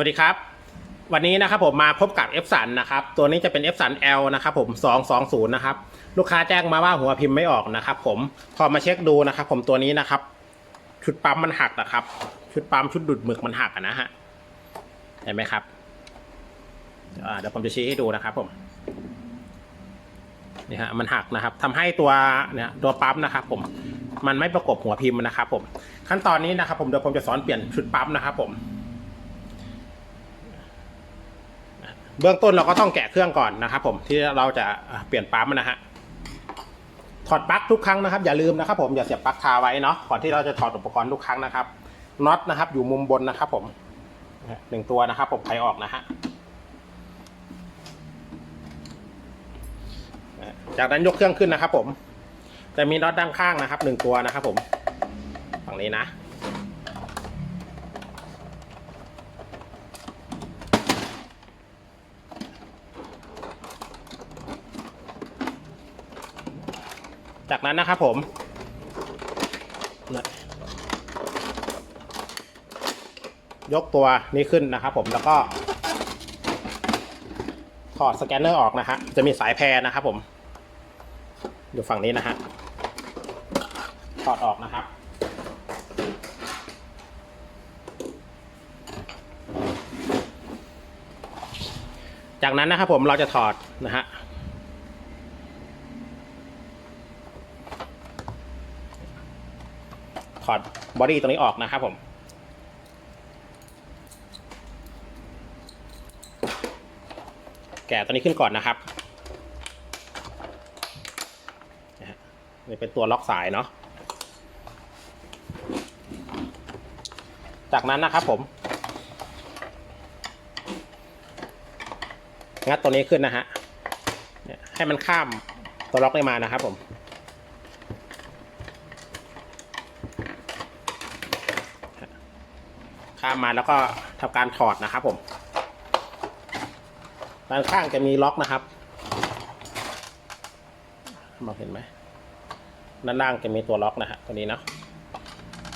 วัสดีครับ วันนี้นะครับผมมาพบกับ F สันนะครับตัวนี้จะเป็น F สัน L นะครับผม 220 นะครับ ลูกค้าแจ้งมาว่าหัวพิมพ์ไม่ออกนะครับผมพอมาเช็คดูนะครับผมตัวนี้นะครับ ชุดปั๊มมันหักนะครับ ชุดปั๊มชุดดูดหมึกมันหักนะฮะเห็นไหมครับเดี๋ยวผมจะชี้ให้ดูนะครับผมนี่ฮะมันหักนะครับทำให้ตัวเนี่ยตัวปั๊มนะครับ ผมมันไม่ประกบหัวพิมพ์นะครับ ผม ขั้นตอนนี้นะครับ ผมเดี๋ยวผมจะสอนเปลี่ยนชุดปั๊มนะครับ ผม เบื้องต้นเราก็ต้องแกะเครื่องก่อนนะครับ ผมที่เราจะเปลี่ยนปั๊มนะฮะถอดปลั๊กทุกครั้งนะครับอย่าลืมนะครับ ผมอย่าเสียบปลั๊กคาไว้เนาะก่อนที่เราจะถอดอุปกรณ์ทุกครั้งนะครับน็อตนะครับ อยู่มุมบนนะครับ ผมหนึ่งตัวนะครับ ผมไขออกนะฮะจากนั้นยกเครื่องขึ้นนะครับ ผม จะมีน็อตด้านข้างนะครับหนึ่งตัวนะครับ ผมฝั่งนี้นะ จากนั้นนะครับผมยกตัวนี้ขึ้นนะครับผมแล้วก็ถอดสแกนเนอร์ออกนะฮะจะมีสายแพรนะครับผม อยู่ฝั่งนี้นะฮะถอดออกนะครับ จากนั้นนะครับผมเราจะถอดนะฮะ อดบอดี้ตรงนี้ออกนะครับผมแกะตัวนี้ขึ้นก่อนนะครับนี่เป็นตัวล็อกสายเนาะ จากนั้นนะครับผม งัดตัวนี้ขึ้นนะฮะ ให้มันข้ามตัวล็อกนี้มานะครับผม ข้ามมาแล้วก็ทำการถอดนะครับผมด้านข้างจะมีล็อกนะครับมองเห็นไหมด้านล่างจะมีตัวล็อกนะฮะตัวนี้เนาะ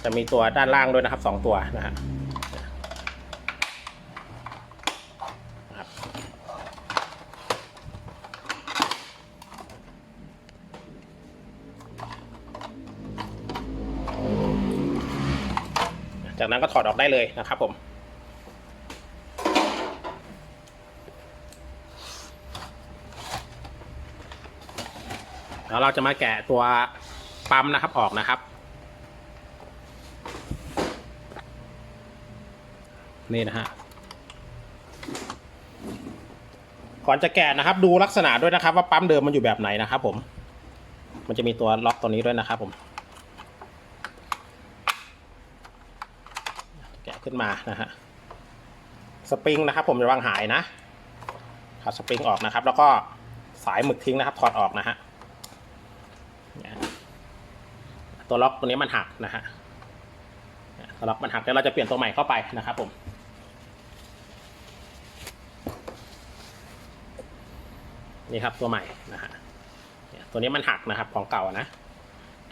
จะมีตัวด้านล่างด้วยนะครับสองตัวนะฮะนะครับ จากนั้นก็ถอดออกได้เลยนะครับผม แล้วเราจะมาแกะตัวปั๊มนะครับออกนะครับ นี่นะฮะก่อนจะแกะนะครับ ดูลักษณะด้วยนะครับ ว่าปั๊มเดิมมันอยู่แบบไหนนะครับผม มันจะมีตัวล็อกตัวนี้ด้วยนะครับผม แกะ ขึ้นมานะฮะสปริงนะครับ ผมจะวางหายนะถอดสปริงออกนะครับ แล้วก็สายหมึกทิ้งนะครับถอดออกนะฮะตัวล็อกตัวนี้มันหักนะฮะตัวล็อกมันหักเดี๋ยวเราจะเปลี่ยนตัวใหม่เข้าไปนะครับผมนี่ครับตัวใหม่นะฮะตัวนี้มันหักนะครับของเก่านะ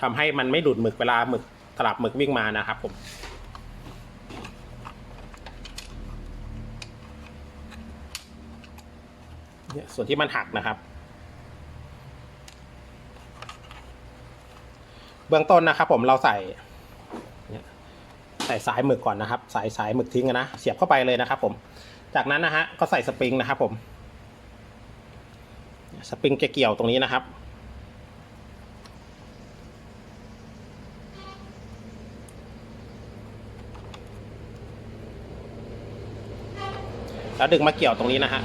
ทำให้มันไม่ดูดหมึกเวลาหมึกตลับหมึกวิ่งมานะครับผม เนี่ย ส่วนที่มันหักนะครับ เบื้องต้นนะครับ ผมเราใส่ใส่สายหมึกก่อนนะครับ สายสายหมึกทิ้งนะเสียบเข้าไปเลยนะครับ ผม จากนั้นนะฮะก็ใส่สปริงนะครับ ผมสปริงจะเกี่ยวตรงนี้นะครับแล้วดึงมาเกี่ยวตรงนี้นะฮะ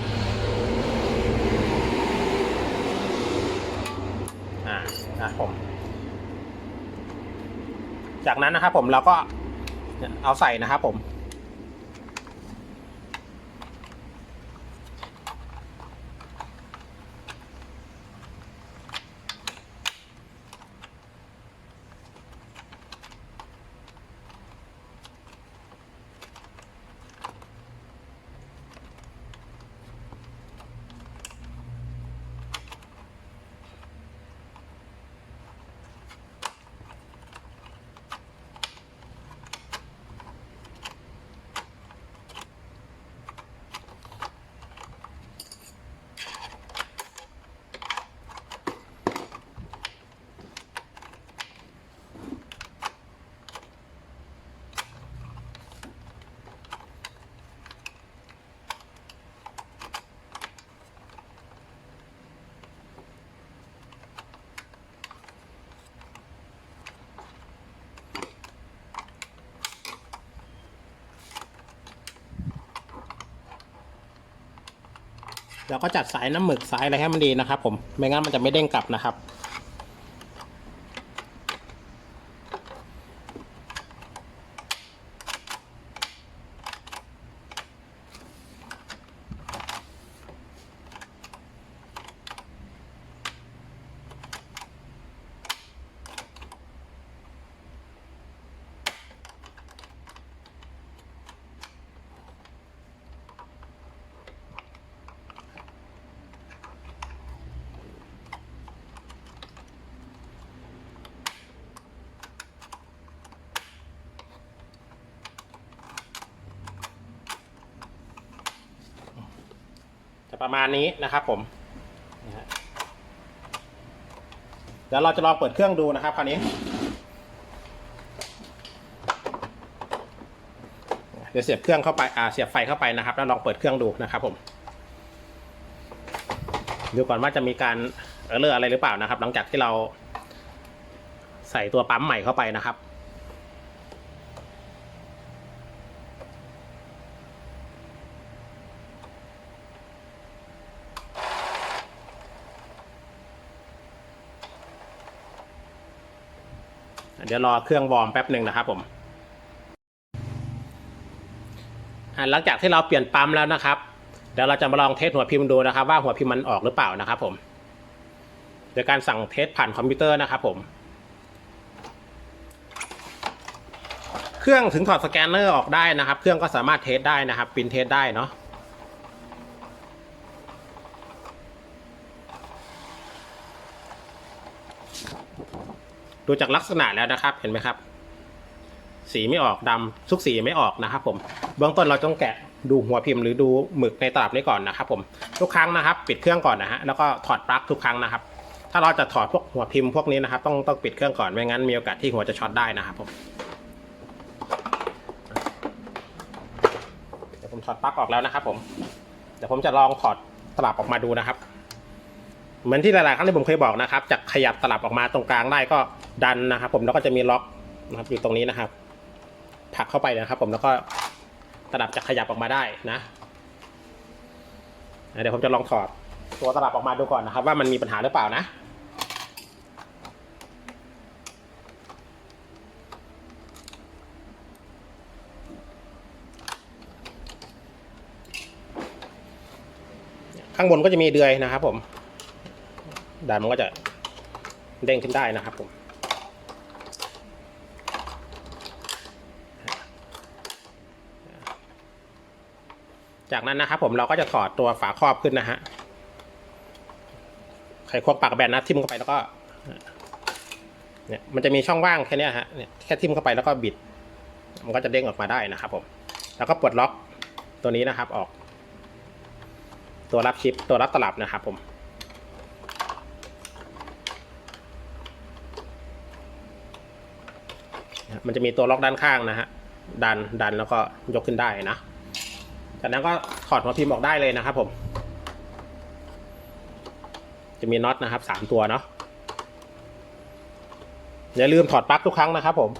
อ่า นะผม จากนั้นนะครับผมเราก็เอาใส่นะครับผม เราก็จัดสายน้ำหมึกสายอะไรให้มันดีนะครับ ผมไม่งั้นมันจะไม่เด้งกลับนะครับ ประมาณนี้นะครับผมเดี๋ยวเราจะลองเปิดเครื่องดูนะครับคราวนี้เดี๋ยวเสียบเครื่องเข้าไปอ่าเสียบไฟเข้าไปนะครับ แล้วลองเปิดเครื่องดูนะครับผมดูก่อนว่าจะมีการเออเลอร์อะไรหรือเปล่านะครับ หลังจากที่เราใส่ตัวปั๊มใหม่เข้าไปนะครับ เดี๋ยวรอเครื่องวอร์มแป๊บหนึ่งนะครับผมหลังจากที่เราเปลี่ยนปั๊มแล้วนะครับเดี๋ยวเราจะมาลองเทสหัวพิมพ์ดูนะครับ ว่าหัวพิมพ์มันออกหรือเปล่านะครับผมโดยการสั่งเทสผ่านคอมพิวเตอร์นะครับผมเครื่องถึงถอดสแกนเนอร์ออกได้นะครับ เครื่องก็สามารถเทสได้นะครับปรินเทสได้เนาะ ดูจากลักษณะแล้วนะครับ เห็นไหมครับ สีไม่ออกดำทุกสีไม่ออกนะครับ ผม เบื้องต้นเราต้องแกะดูหัวพิมพ์หรือดูหมึกในตลับนี้ก่อนนะครับ ผม ทุกครั้งนะครับ ปิดเครื่องก่อนนะฮะ แล้วก็ถอดปลั๊กทุกครั้งนะครับ ถ้าเราจะถอดพวกหัวพิมพ์พวกนี้นะครับ ต้องต้องปิดเครื่องก่อน ไม่งั้นมีโอกาสที่หัวจะช็อตได้นะครับผมเดี๋ยวผมถอดปลั๊กออกแล้วนะครับ ผม เดี๋ยวผมจะลองถอดตลับออกมาดูนะครับ เหมือนที่หลายๆครั้งที่ผมเคยบอกนะครับจะขยับตลับออกมาตรงกลางได้ก็ดันนะครับ ผมแล้วก็จะมีล็อกนะครับอยู่ตรงนี้นะครับผลักเข้าไปนะครับ ผมแล้วก็ตลับจะขยับออกมาได้นะเดี๋ยวผมจะลองถอดตัวตลับออกมาดูก่อนนะครับ ว่ามันมีปัญหาหรือเปล่านะข้างบนก็จะมีเดือยนะครับผม ดันมันก็จะเด้งขึ้นได้นะครับผมจากนั้นนะครับผมเราก็จะถอดตัวฝาครอบขึ้นนะฮะไขควงปากแบนนะทิ่มเข้าไปแล้วก็เนี่ยมันจะมีช่องว่างแค่นี้ฮะเนี่ยแค่ทิ่มเข้าไปแล้วก็บิด มันก็จะเด้งออกมาได้นะครับผมแล้วก็ปลดล็อกตัวนี้นะครับออก ตัวรับชิปตัวรับตลับนะครับผม มันจะมีตัวล็อกด้านข้างนะฮะ ดัน ดันแล้วก็ยกขึ้นได้นะ จากนั้นก็ถอดหัวพิมพ์ออกได้เลยนะครับผม จะมีน็อตนะครับสามตัวเนาะ อย่าลืมถอดปลั๊กทุกครั้งนะครับผม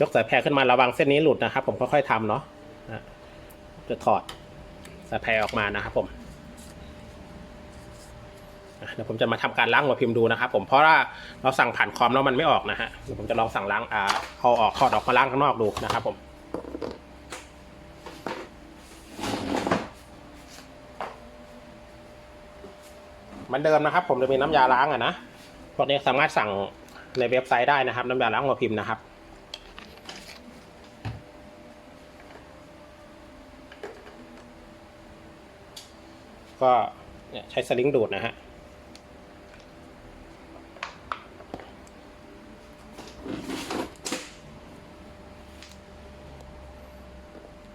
ยกสายแพรขึ้นมาระวังเส้นนี้หลุดนะครับ ผมค่อยๆทำเนาะจะถอดสายแพรออกมานะครับผมเดี๋ยวผมจะมาทำการล้างหัวพิมพ์ดูนะครับ ผมเพราะว่าเราสั่งผ่านคอมแล้วมันไม่ออกนะฮะเดี๋ยวผมจะลองสั่งล้างอ่าเอาออกถอดออกมาล้างข้างนอกดูนะครับ ผมเหมือนเดิมนะครับ ผมจะมีน้ำยาล้างอะนะพวกนี้สามารถสั่งในเว็บไซต์ได้นะครับ น้ำยาล้างหัวพิมพ์นะครับ ก็เนี่ยใช้สลิงดูดนะฮะ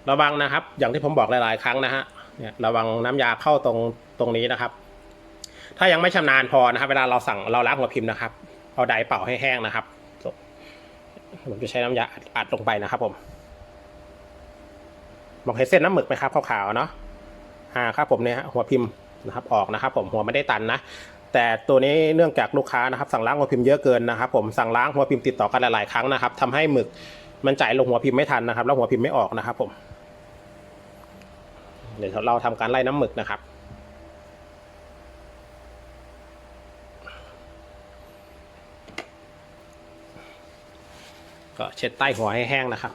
ระวังนะครับ อย่างที่ผมบอกหลาย ๆ ครั้งนะฮะเนี่ยระวังน้ำยาเข้าตรงตรงนี้นะครับ ถ้ายังไม่ชำนาญพอนะครับ เวลาเราสั่งเราล้างหัวพิมพ์นะครับ เอาไดร์เป่าให้แห้งนะครับผมจะใช้น้ำยาอัดลงไปนะครับผมมองเห็นเส้นน้ำหมึกไหมครับขาวๆเนาะ อ่าครับผมเนี่ยหัวพิมพ์นะครับออกนะครับ ผมหัวไม่ได้ตันนะแต่ตัวนี้เนื่องจากลูกค้านะครับสั่งล้างหัวพิมพ์เยอะเกินนะครับ ผมสั่งล้างหัวพิมพ์ติดต่อกันหลายๆครั้งนะครับทำให้หมึกมันจ่ายลงหัวพิมพ์ไม่ทันนะครับ แล้วหัวพิมพ์ไม่ออกนะครับ ผม เดี๋ยวเราทำการไล่น้ำหมึกนะครับ ก็เช็ดใต้หัวให้แห้งนะครับ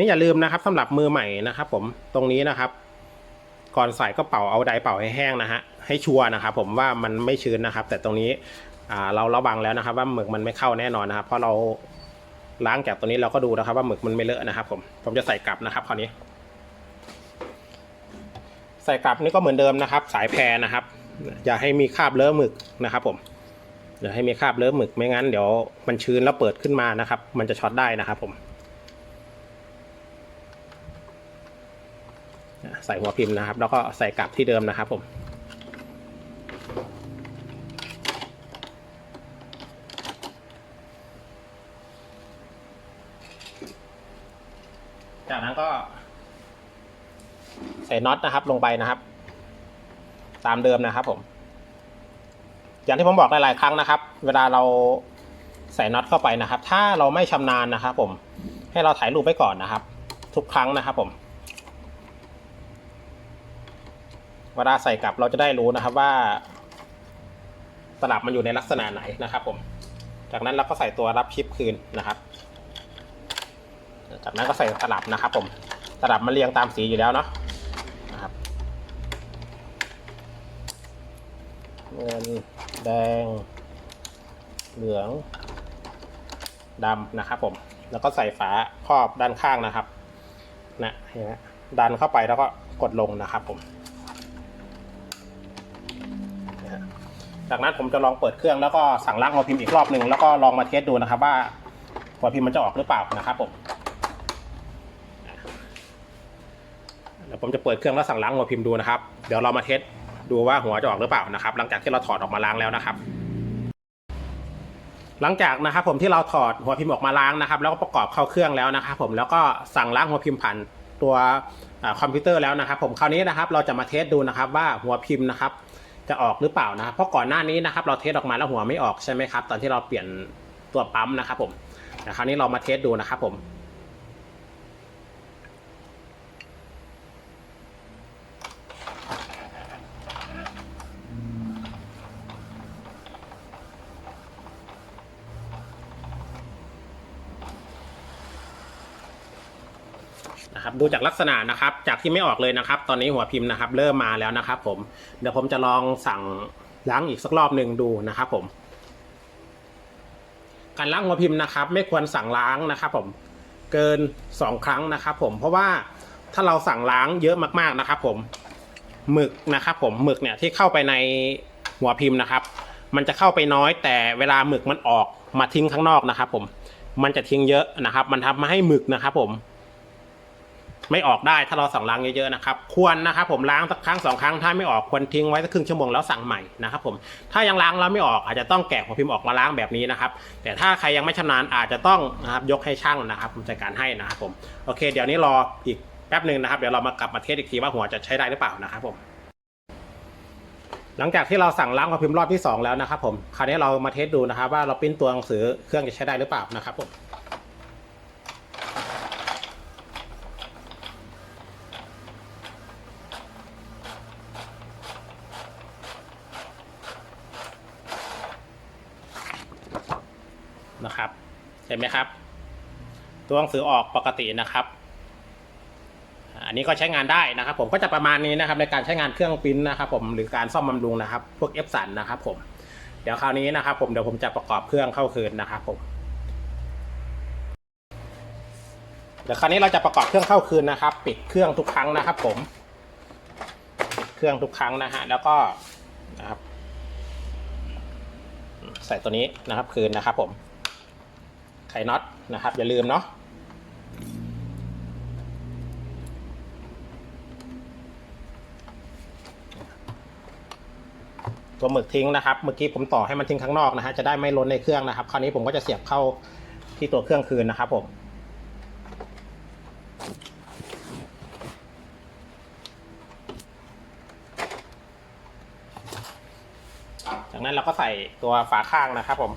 นี่อย่าลืมนะครับสำหรับมือใหม่นะครับ ผมตรงนี้นะครับ ก่อนใส่ก็เป่าเอาไดเป่าให้แห้งนะฮะให้ชัวร์นะครับ ผมว่ามันไม่ชื้นนะครับ แต่ตรงนี้เราระวังแล้วนะครับ ว่าหมึกมันไม่เข้าแน่นอนนะครับ เพราะเราล้างจากตัวนี้เราก็ดูนะครับ ว่าหมึกมันไม่เลอะนะครับ ผมผมจะใส่กลับนะครับคราวนี้ ใส่กลับนี่ก็เหมือนเดิมนะครับ สายแพรนะครับ อย่าให้มีคราบเลอะหมึกนะครับ ผมอย่าให้มีคราบเลอะหมึกไม่งั้นเดี๋ยวมันชื้นแล้วเปิดขึ้นมานะครับ มันจะช็อตได้นะครับ ผม ใส่หัวพิมพ์นะครับ แล้วก็ใส่กลับที่เดิมนะครับผมจากนั้นก็ ใส่น็อตนะครับลงไปนะครับ ตามเดิมนะครับผม อย่างที่ผมบอกหลายๆครั้งนะครับ เวลาเราใส่น็อตเข้าไปนะครับ ถ้าเราไม่ชำนาญนะครับ ผม ให้เราถ่ายรูปไว้ก่อนนะครับ ทุกครั้งนะครับผม เวลาใส่กลับเราจะได้รู้นะครับว่า ตลับมันอยู่ในลักษณะไหนนะครับผม จากนั้นเราก็ใส่ตัวรับชิปคืนนะครับ จากนั้นก็ใส่ตลับนะครับ ผม ตลับมันเรียงตามสีอยู่แล้วเนาะนะครับเงินแดง เหลืองดำนะครับ ผม แล้วก็ใส่ฝาครอบด้านข้างนะครับนะเห็นไหมดันเข้าไปแล้วก็กดลงนะครับผม จากนั้นผมจะลองเปิดเครื่องแล้วก็สั่งล้างหัวพิมพ์อีกรอบหนึ่งแล้วก็ลองมาเทสดูนะครับว่าหัวพิมพ์มันจะออกหรือเปล่านะครับผมเดี๋ยวผมจะเปิดเครื่องแล้วสั่งล้างหัวพิมพ์ดูนะครับ เดี๋ยวเรามาเทสดูว่าหัวจะออกหรือเปล่านะครับ หลังจากที่เราถอดออกมาล้างแล้วนะครับ หลังจากนะครับผมที่เราถอดหัวพิมพ์ออกมาล้างนะครับ แล้วก็ประกอบเข้าเครื่องแล้วนะครับ ผมแล้วก็สั่งล้างหัวพิมพ์ผ่านตัวคอมพิวเตอร์แล้วนะครับ ผมคราวนี้นะครับเราจะมาเทสดูนะครับว่าหัวพิมพ์นะครับ จะออกหรือเปล่านะครับเพราะก่อนหน้านี้นะครับเราเทสออกมาแล้วหัวไม่ออกใช่ไหมครับ ตอนที่เราเปลี่ยนตัวปั๊มนะครับผมแต่คราวนี้เรามาเทสดูนะครับผม ดูจากลักษณะนะครับ จากที่ไม่ออกเลยนะครับ ตอนนี้หัวพิมพ์นะครับ เริ่มมาแล้วนะครับ ผมเดี๋ยวผมจะลองสั่งล้างอีกสักรอบหนึ่งดูนะครับ ผม การล้างหัวพิมพ์นะครับ ไม่ควรสั่งล้างนะครับ ผมเกินสองครั้งนะครับ ผมเพราะว่าถ้าเราสั่งล้างเยอะมากๆนะครับ ผมหมึกนะครับ ผมหมึกเนี่ยที่เข้าไปในหัวพิมพ์นะครับ มันจะเข้าไปน้อยแต่เวลาหมึกมันออกมาทิ้งข้างนอกนะครับ ผมมันจะทิ้งเยอะนะครับ มันทำให้หมึกนะครับ ผม ไม่ออกได้ถ้าเราสั่งล้างเยอะๆนะครับควรนะครับผมล้างสักครั้งสองครั้งถ้าไม่ออกควรทิ้งไว้สักครึ่งชั่วโมงแล้วสั่งใหม่นะครับผมถ้ายังล้างแล้วไม่ออกอาจจะต้องแกะหัวพิมพ์ออกมาล้างแบบนี้นะครับแต่ถ้าใครยังไม่ชำนาญอาจจะต้องนะครับยกให้ช่างนะครับผมจัดการให้นะครับผมโอเค เดี๋ยวนี้รออีกแป๊บหนึ่งนะครับเดี๋ยวเรามากลับมาเทสอีกทีว่าหัวจะใช้ได้หรือเปล่านะครับผมหลังจากที่เราสั่งล้างหัวพิมพ์รอบที่สองแล้วนะครับผม คราวนี้เรามาเทสดูนะครับ ว่าเราปิ้นตัวหนังสือเครื่องจะใช้ได้หรือเปล่านะครับผม นะครับเห็นไหมครับ ตัวหนังสือออกปกตินะครับ อันนี้ก็ใช้งานได้นะครับ ผมก็จะประมาณนี้นะครับ ในการใช้งานเครื่องปริ้นนะครับ ผมหรือการซ่อมบำรุงนะครับ พวกเอฟสันนะครับ ผมเดี๋ยวคราวนี้นะครับ ผมเดี๋ยวผมจะประกอบเครื่องเข้าคืนนะครับผมเดี๋ยวคราวนี้เราจะประกอบเครื่องเข้าคืนนะครับ ปิดเครื่องทุกครั้งนะครับ ผมปิดเครื่องทุกครั้งนะฮะแล้วก็นะครับ ใส่ตัวนี้นะครับคืนนะครับ ผมไขน็อตนะครับ อย่าลืมเนาะ ตัวหมึกทิ้งนะครับ เมื่อกี้ผมต่อให้มันทิ้งข้างนอกนะฮะจะได้ไม่ล้นในเครื่องนะครับ คราวนี้ผมก็จะเสียบเข้าที่ตัวเครื่องคืนนะครับผมจากนั้นเราก็ใส่ตัวฝาข้างนะครับผม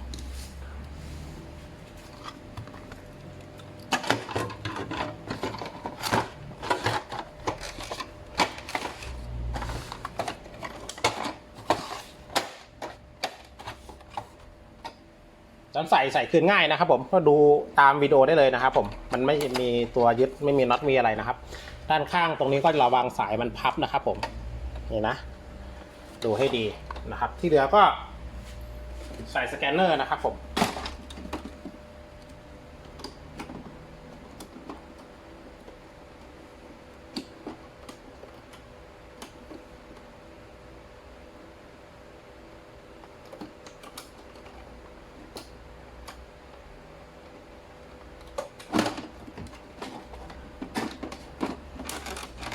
ใส่ใส่คืนง่ายนะครับ ผมก็ดูตามวิดีโอได้เลยนะครับ ผมมันไม่มีตัวยึดไม่มีน็อตมีอะไรนะครับ ด้านข้างตรงนี้ก็ระวางสายมันพับนะครับ ผมนี่นะ ดูให้ดีนะครับ ที่เหลือก็ใส่สแกนเนอร์นะครับ ผม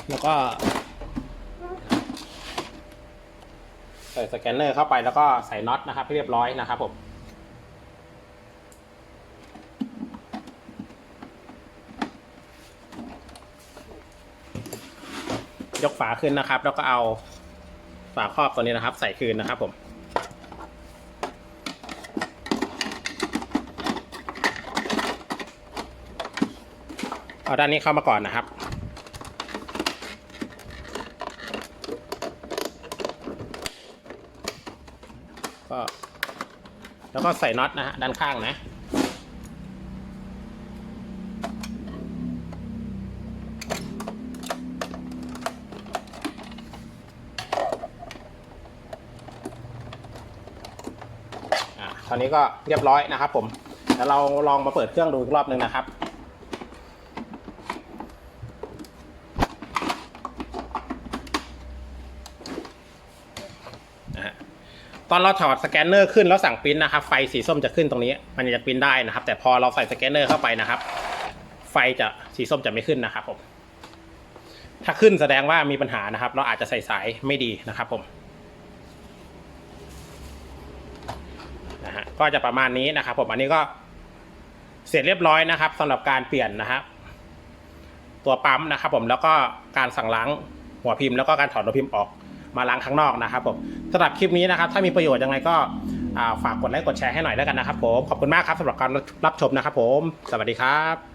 แล้วก็ใส่สแกนเนอร์เข้าไปแล้วก็ใส่น็อตนะครับให้เรียบร้อยนะครับผมยกฝาขึ้นนะครับ แล้วก็เอาฝาครอบตัวนี้นะครับ ใส่คืนนะครับผม เอาด้านนี้เข้ามาก่อนนะครับ ก็ แล้วก็ใส่น็อตนะฮะด้านข้างนะอะตอนนี้ก็เรียบร้อยนะครับผมแล้วเราลองมาเปิดเครื่องดูอีกรอบหนึ่งนะครับ นะฮะ ตอนเราถอดสแกนเนอร์ขึ้นแล้วสั่งปริ้นนะครับ ไฟสีส้มจะขึ้นตรงนี้ มันจะปริ้นได้นะครับ แต่พอเราใส่สแกนเนอร์เข้าไปนะครับ ไฟจะสีส้มจะไม่ขึ้นนะครับผม ถ้าขึ้นแสดงว่ามีปัญหานะครับ เราอาจจะใส่สายไม่ดีนะครับผมนะฮะก็จะประมาณนี้นะครับ ผมอันนี้ก็เสร็จเรียบร้อยนะครับสำหรับการเปลี่ยนนะครับ ตัวปั๊มนะครับ ผมแล้วก็การสั่งล้างหัวพิมพ์แล้วก็การถอดหัวพิมพ์ออก มาล้างข้างนอกนะครับผมสำหรับคลิปนี้นะครับ ถ้ามีประโยชน์ยังไงก็ฝากกดไลค์กดแชร์ให้หน่อยแล้วกันนะครับผมขอบคุณมากครับสำหรับการรับชมนะครับผม สวัสดีครับ